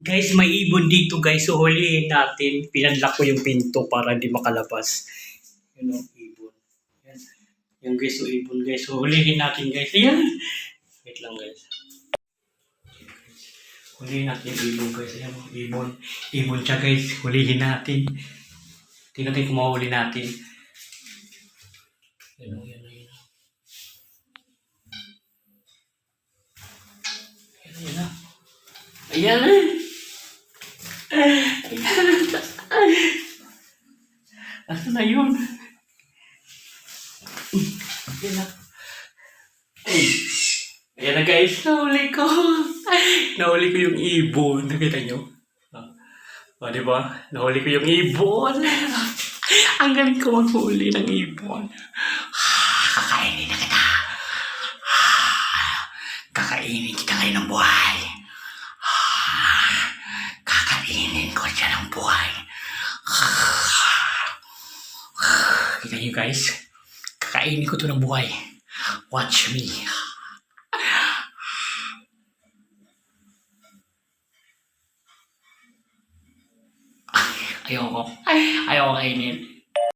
Guys, may ibon dito guys. So hulihin natin. Pinadlock ko yung pinto para hindi makalabas. Yun o, ibon. Yan. Yung guys, so ibon guys. So hulihin natin guys. Ayan. Wait lang guys. Hulihin natin yung ibon guys. Ayan o, ibon. Ibon siya guys. Hulihin natin. Tingnan natin kung mahuli natin. Ayan o, yan o, yan o. Ayan o, yan o. Ayan eh. Asa na yun? Ayan na. Ayan na guys, nahuli ko. Nahuli ko yung ibon. Nakita nyo? O, di ba? Nahuli ko yung ibon. Ang galing ko maghuli ng ibon. Kakainin na kita. Kakainin kita ngayon ng buhay. Ko siya ng buhay. Kita niyo guys, kakainin ko to ng buhay. Watch me. Ayoko. Ayoko kainin.